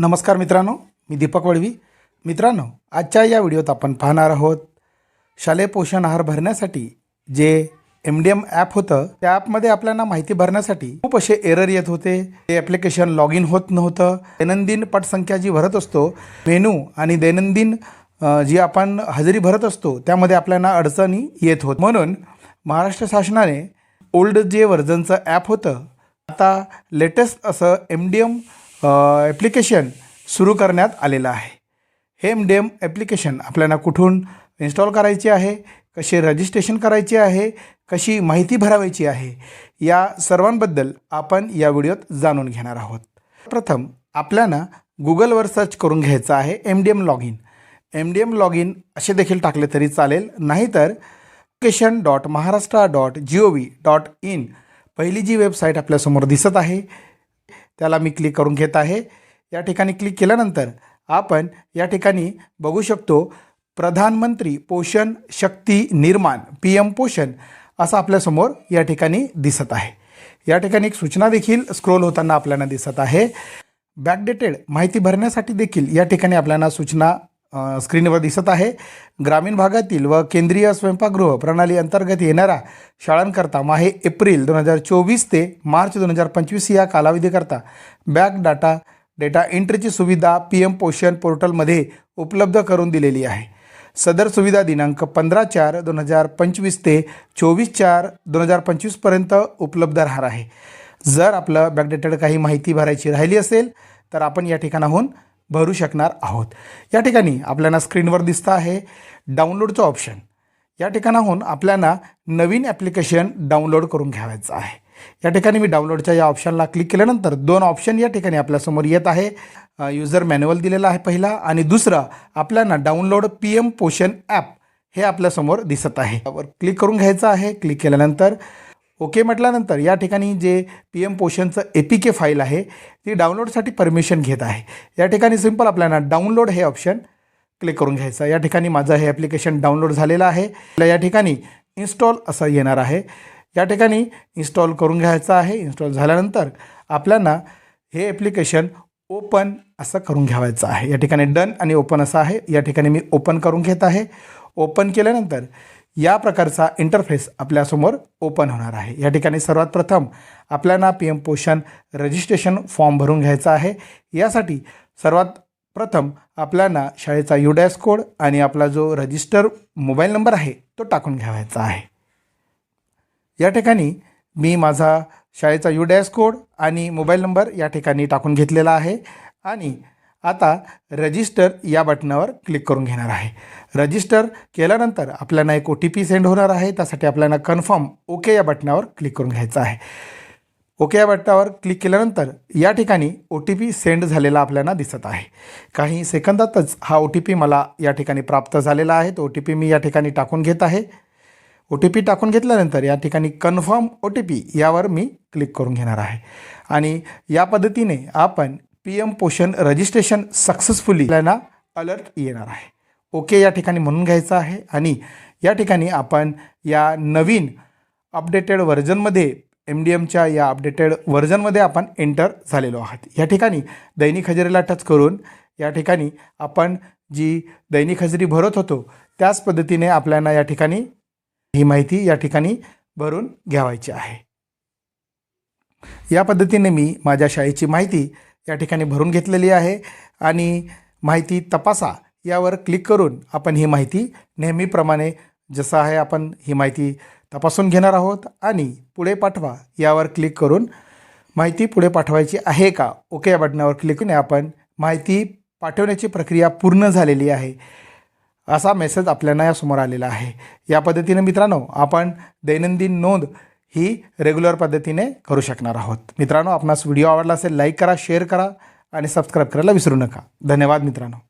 नमस्कार मित्रांनो मी दीपक वळवी. मित्रांनो आजच्या या व्हिडिओत आपण पाहणार आहोत शालेय पोषण आहार भरण्यासाठी जे एम डी एम ॲप होतं त्या ॲपमध्ये आपल्याला माहिती भरण्यासाठी खूप असे एरर येत होते. ते ॲप्लिकेशन लॉग इन होत नव्हतं. दैनंदिन पटसंख्या जी भरत असतो मेनू आणि दैनंदिन जी आपण हजेरी भरत असतो त्यामध्ये आपल्याला अडचणी येत होत. म्हणून महाराष्ट्र शासनाने ओल्ड जे व्हर्जनचं ॲप होतं आता लेटेस्ट असं एम डी एम ॲप्लिकेशन सुरू करण्यात आलेलं आहे. हेम एम डी एम ॲप्लिकेशन आपल्याला कुठून इन्स्टॉल करायचे आहे कसे रजिस्ट्रेशन करायचे आहे कशी माहिती भरावायची आहे या सर्वांबद्दल आपण या व्हिडिओत जाणून घेणार आहोत. प्रथम आपल्याला गुगलवर सर्च करून घ्यायचं आहे M D M log in M D M log in असे देखील टाकले तरी चालेल नाहीतर केशन dot Maharashtra dot G O V dot in पहिली जी वेबसाईट आपल्यासमोर दिसत आहे त्याला मी क्लिक करून घेत आहे. या ठिकाणी क्लिक केल्यानंतर आपण या ठिकाणी बघू शकतो प्रधानमंत्री पोषण शक्ती निर्माण पी एम पोषण असं आपल्यासमोर या ठिकाणी दिसत आहे. या ठिकाणी एक सूचना देखील स्क्रोल होताना आपल्याला दिसत आहे. बॅकडेटेड माहिती भरण्यासाठी देखील या ठिकाणी आपल्याला सूचना स्क्रीनवर दिसत आहे. ग्रामीण भागातील व केंद्रीय स्वयंपाकगृह प्रणाली अंतर्गत येणाऱ्या शाळांकरता माहे एप्रिल दोन हजार चोवीस ते मार्च दोन हजार पंचवीस या कालावधीकरता बॅक डाटा डेटा एंट्रीची सुविधा पी एम पोषण पोर्टलमध्ये उपलब्ध करून दिलेली आहे. सदर सुविधा दिनांक पंधरा चार दोन हजार पंचवीस ते चोवीस चार दोन हजार पंचवीसपर्यंत उपलब्ध राहणार आहे. जर आपलं बॅकडेटेड काही माहिती भरायची राहिली असेल तर आपण या ठिकाणाहून भरू शकणार आहोत. या ठिकाणी आपल्याला स्क्रीनवर दिसतं आहे डाउनलोडचं ऑप्शन. या ठिकाणाहून आपल्याला नवीन ॲप्लिकेशन डाउनलोड करून घ्यावायचं आहे. या ठिकाणी मी डाउनलोडच्या या ऑप्शनला क्लिक केल्यानंतर दोन ऑप्शन या ठिकाणी आपल्यासमोर येत आहे. युजर मॅन्युअल दिलेला आहे पहिला आणि दुसरा आपल्याला download P M Poshan app हे आपल्यासमोर दिसत आहे. त्यावर क्लिक करून घ्यायचं आहे. क्लिक केल्यानंतर ओके म्हटल्यानंतर या ठिकाणी जे पी एम पोषणचं ए पी के फाईल आहे ती डाउनलोडसाठी परमिशन घेत आहे. या ठिकाणी सिंपल आपल्याला डाउनलोड हे ऑप्शन क्लिक करून घ्यायचं या ठिकाणी माझं हे ॲप्लिकेशन डाउनलोड झालेलं आहे. या ठिकाणी इन्स्टॉल असं येणार आहे. या ठिकाणी इन्स्टॉल करून घ्यायचं आहे. इन्स्टॉल झाल्यानंतर आपल्याला हे ॲप्लिकेशन ओपन असं करून घ्यावायचं आहे. या ठिकाणी डन आणि ओपन असं आहे. या ठिकाणी मी ओपन करून घेत आहे. ओपन केल्यानंतर या प्रकारचा इंटरफेस आपल्यासमोर ओपन होणार आहे. या ठिकाणी सर्वात प्रथम आपल्याला P M Poshan registration form भरून घ्यायचा आहे. यासाठी सर्वात प्रथम आपल्याला शाळेचा युडॅस कोड आणि आपला जो रजिस्टर मोबाईल नंबर आहे तो टाकून घ्यावायचा आहे. या ठिकाणी मी माझा शाळेचा यू डॅश कोड आणि मोबाईल नंबर या ठिकाणी टाकून घेतलेला आहे. आणि आता रजिस्टर या बटनावर क्लिक करून घेणार आहे. रजिस्टर केल्यानंतर आपल्याला एक ओ टी पी सेंड होणार आहे. त्यासाठी आपल्याला कन्फर्म ओके या बटनावर क्लिक करून घ्यायचं आहे. ओके या बटनावर क्लिक केल्यानंतर या ठिकाणी ओ टी पी सेंड झालेला आपल्याला दिसत आहे. काही सेकंदातच हा ओ टी पी मला या ठिकाणी प्राप्त झालेला आहे. तो ओ टी पी मी या ठिकाणी टाकून घेत आहे. ओ टी पी टाकून घेतल्यानंतर या ठिकाणी कन्फर्म ओ टी पी यावर मी क्लिक करून घेणार आहे. आणि या पद्धतीने आपण P M Poshan registration successfully आपल्याला अलर्ट येणार आहे. ओके या ठिकाणी म्हणून घ्यायचं आहे आणि या ठिकाणी आपण या नवीन अपडेटेड व्हर्जनमध्ये एम डी एमच्या या अपडेटेड व्हर्जनमध्ये आपण एंटर झालेलो आहात. या ठिकाणी दैनिक हजेरीला टच करून या ठिकाणी आपण जी दैनिक हजेरी भरत होतो त्याच पद्धतीने आपल्याला या ठिकाणी ही माहिती या ठिकाणी भरून घ्यावायची आहे. या पद्धतीने मी माझ्या शाळेची माहिती या ठिकाणी भरून घेतलेली आहे आणि माहिती तपासा यावर क्लिक करून आपण ही माहिती नेहमीप्रमाणे जसं आहे आपण ही माहिती तपासून घेणार आहोत आणि पुढे पाठवा यावर क्लिक करून माहिती पुढे पाठवायची आहे का? ओके या बटनावर क्लिक करून आपण माहिती पाठवण्याची प्रक्रिया पूर्ण झालेली आहे. असा मेसेज आपल्याला यासमोर आलेला आहे. या पद्धतीने मित्रांनो आपण दैनंदिन नोंद ही रेग्युलर पद्धतीने करू शकणार आहोत. मित्रांनो आपणास व्हिडिओ आवडला असेल लाईक करा शेअर करा आणि सबस्क्राईब करायला विसरू नका. धन्यवाद मित्रांनो.